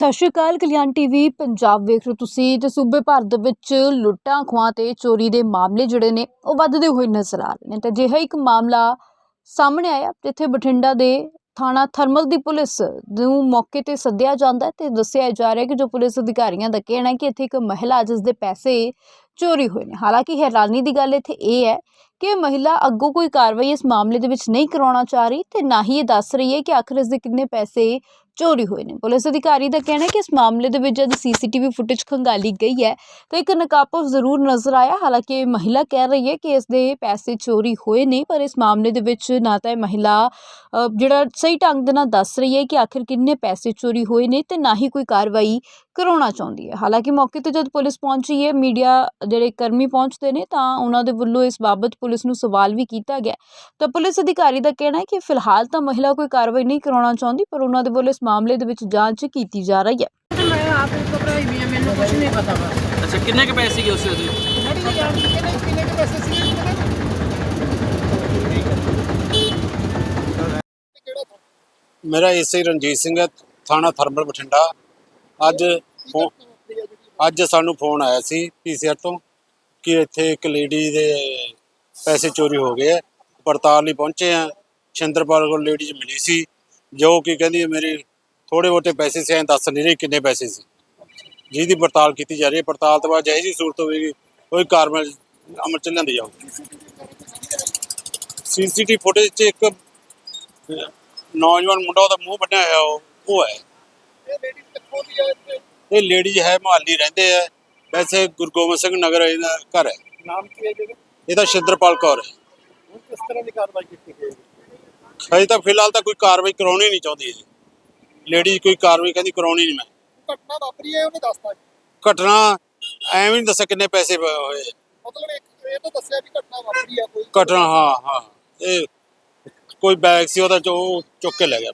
ਸਤਿ ਸ਼੍ਰੀ ਅਕਾਲ, ਕਲਿਆਣ ਟੀਵੀ ਪੰਜਾਬ ਵੇਖ ਰਹੇ ਹੋ ਤੁਸੀਂ। ਤੇ ਸੂਬੇ ਭਰ ਦੇ ਵਿੱਚ ਲੁੱਟਾਂ, ਖੋਹਾਂ ਤੇ ਚੋਰੀ ਦੇ ਮਾਮਲੇ ਜਿਹੜੇ ਨੇ, ਉਹ ਵੱਧਦੇ ਹੋਏ ਨਜ਼ਰ ਆ ਰਹੇ ਨੇ। ਤੇ ਅਜਿਹਾ ਇੱਕ ਮਾਮਲਾ ਸਾਹਮਣੇ ਆਇਆ, ਜਿੱਥੇ ਬਠਿੰਡਾ ਦੇ ਥਾਣਾ ਥਰਮਲ ਦੀ ਪੁਲਿਸ ਨੂੰ ਮੌਕੇ ਤੇ ਸੱਦਿਆ ਜਾਂਦਾ ਹੈ ਤੇ ਦੱਸਿਆ ਜਾ ਰਿਹਾ ਹੈ ਕਿ ਜੋ ਪੁਲਿਸ ਅਧਿਕਾਰੀਆਂ ਦਾ ਕਹਿਣਾ ਹੈ ਕਿ ਇੱਥੇ ਇੱਕ ਮਹਿਲਾ ਜਿਸ ਦੇ ਪੈਸੇ ਚੋਰੀ ਹੋਏ ਨੇ। ਹਾਲਾਂਕਿ ਹੈਰਾਨੀ ਦੀ ਗੱਲ ਇੱਥੇ ਇਹ ਹੈ ਕਿ ਮਹਿਲਾ ਅੱਗੋਂ ਕੋਈ ਕਾਰਵਾਈ ਇਸ ਮਾਮਲੇ ਦੇ ਵਿੱਚ ਨਹੀਂ ਕਰਾਉਣਾ ਚਾਹ ਰਹੀ ਤੇ ਨਾ ਹੀ ਇਹ ਦੱਸ ਰਹੀ ਹੈ ਕਿ ਆਖਰ ਇਸ ਦੇ ਕਿੰਨੇ ਪੈਸੇ ਚੋਰੀ ਹੋਏ ਨੇ। ਪੁਲਿਸ ਅਧਿਕਾਰੀ ਦਾ ਕਹਿਣਾ ਹੈ ਕਿ ਇਸ ਮਾਮਲੇ ਦੇ ਵਿੱਚ ਜਦ ਸੀਸੀਟੀਵੀ ਫੁਟੇਜ ਖੰਗਾਲੀ ਗਈ ਹੈ ਤਾਂ ਇੱਕ ਨਕਾਬਪੋਸ਼ ਜ਼ਰੂਰ ਨਜ਼ਰ ਆਇਆ। ਹਾਲਾਂਕਿ ਇਹ ਮਹਿਲਾ ਕਹਿ ਰਹੀ ਹੈ ਕਿ ਇਸ ਦੇ ਪੈਸੇ ਚੋਰੀ ਹੋਏ ਨਹੀਂ ਪਰ ਇਸ ਮਾਮਲੇ ਦੇ ਵਿੱਚ ਨਾ ਤਾਂ ਇਹ ਮਹਿਲਾ ਜਿਹੜਾ ਸਹੀ ਢੰਗ ਦੇ ਨਾਲ ਦੱਸ ਰਹੀ ਹੈ ਕਿ ਆਖਿਰ ਕਿੰਨੇ ਪੈਸੇ ਚੋਰੀ ਹੋਏ ਨੇ ਤੇ ਨਾ ਹੀ ਕੋਈ ਕਾਰਵਾਈ ਕਰਾਉਣਾ ਚਾਹੁੰਦੀ ਹੈ। ਹਾਲਾਂਕਿ ਮੌਕੇ ਤੇ ਜਦ ਪੁਲਿਸ ਪਹੁੰਚੀ ਹੈ, ਮੀਡੀਆ ਜਿਹੜੇ ਕਰਮੀ ਪਹੁੰਚਦੇ ਨੇ ਤਾਂ ਉਹਨਾਂ ਦੇ ਵੱਲੋਂ ਇਸ ਬਾਬਤ ਪੁਲਿਸ ਨੂੰ ਸਵਾਲ ਵੀ ਕੀਤਾ ਗਿਆ। ਤਾਂ ਪੁਲਿਸ ਅਧਿਕਾਰੀ ਦਾ ਕਹਿਣਾ ਹੈ ਕਿ ਫਿਲਹਾਲ ਤਾਂ ਮਹਿਲਾ ਕੋਈ ਕਾਰਵਾਈ ਨਹੀਂ ਕਰਾਉਣਾ ਚਾਹੁੰਦੀ ਪਰ ਉਹਨਾਂ ਦੇ ਵੱਲੋਂ ਇਸ ਮਾਮਲੇ ਦੇ ਵਿੱਚ ਜਾਂਚ ਕੀਤੀ ਜਾ ਰਹੀ ਹੈ। ਤੇ ਮੈਂ ਆਪ ਘਬਰਾਈ ਵੀ ਆ ਮੈਨੂੰ ਕੁਝ ਨਹੀਂ ਪਤਾ ਵਾ। ਅੱਛਾ ਕਿੰਨੇ ਕ ਪੈਸੇ ਸੀਗੇ ਉਸ ਦੇ? ਡੈਡੀ ਨੇ ਜਾਣ ਕਿੰਨੇ ਕਿੰਨੇ ਕੁ ਪੈਸੇ ਸੀਗੇ ਮੇਰਾ ਏਸੀ ਰਣਜੀਤ ਸਿੰਘ ਹੈ ਥਾਣਾ ਥਰਮਲ ਬਠਿੰਡਾ। ਅੱਜ ਅੱਜ ਸਾਨੂੰ ਫੋਨ ਆਇਆ ਸੀ ਪੀਸੀਆਰ ਤੋਂ ਕਿ ਇੱਥੇ ਇੱਕ ਲੇਡੀ ਦੇ ਪੈਸੇ ਚੋਰੀ ਹੋ ਗਏ ਆ। ਪੜਤਾਲ ਲਈ ਪਹੁੰਚੇ ਆ। ਸ਼ਿੰਦਰਪਾਲ ਕੋਲ ਲੇਡੀ ਮਿਲੀ ਸੀ, ਜੋ ਕਿ ਕਹਿੰਦੀ ਮੇਰੇ ਥੋੜੇ ਬਹੁਤੇ ਪੈਸੇ ਸੀ, ਐਂ ਦੱਸ ਨਹੀਂ ਰਹੀ ਕਿੰਨੇ ਪੈਸੇ ਸੀ। ਜਿਹਦੀ ਪੜਤਾਲ ਕੀਤੀ ਜਾ ਰਹੀ ਹੈ। ਪੜਤਾਲ ਤੋਂ ਬਾਅਦ ਜਿਹੀ ਜੀ ਸੂਰਤ ਹੋਵੇਗੀ। ਕੋਈ ਕਾਰਵਾਈ ਅਮਲ ਚ ਲਿਆਂਦੀ ਜਾਊਗੀ। ਸੀਸੀਟੀਵੀ ਫੁਟੇਜ 'ਚ ਇੱਕ ਨੌਜਵਾਨ ਮੁੰਡਾ, ਉਹਦਾ ਮੂੰਹ ਬੰਨਿਆ ਹੋਇਆ, ਉਹ ਉਹ ਹੈ ਇਹ ਲੇਡੀਜ਼ ਹੈ ਇੱਥੇ ਇਹ ਹੈ ਰਹਿੰਦੇ ਆ। ਵੈਸੇ ਗੁਰੂ ਗੋਬਿੰਦ ਸਿੰਘ ਨਗਰ ਇਹਦਾ ਘਰ ਹੈ ਨਾਮ ਕੀ ਹੈ। ਜੀ ਇਹਦਾ ਸ਼ਿੰਦਰਪਾਲ ਕੌਰ ਹੈ। ਹੁਣ ਕਿਸ ਤਰ੍ਹਾਂ ਦੀ ਕਾਰਵਾਈ ਕੀਤੀ ਗਈ? ਹਜੇ ਤਾਂ ਫਿਲਹਾਲ ਤਾਂ ਕੋਈ ਕਾਰਵਾਈ ਕਰਾਉਣੀ ਨਹੀਂ ਚਾਹੁੰਦੀ ਜੀ। ਲੇਡੀ ਕੋਈ ਕਾਰਵਾਈ ਕਹਿੰਦੀ ਕਰਾਉਣੀ ਨਹੀਂ ਮੈਂ। ਘਟਨਾ ਵਾਪਰੀ ਹੈ ਉਹਨੇ ਦੱਸਤਾ ਘਟਨਾ ਐਵੇਂ ਨਹੀਂ ਦੱਸਿਆ ਕਿੰਨੇ ਪੈਸੇ ਪ- ਹੋਏ। ਮਤਲਬ ਇੱਕ ਇਹ ਤਾਂ ਦੱਸਿਆ ਵੀ ਘਟਨਾ ਵਾਪਰੀ ਆ ਕੋਈ। ਘਟਨਾ ਹਾਂ ਹਾਂ। ਇਹ ਕੋਈ ਬੈਗ ਸੀ ਉਹਦਾ ਚੋ ਚੁੱਕ ਕੇ ਲੈ ਗਿਆ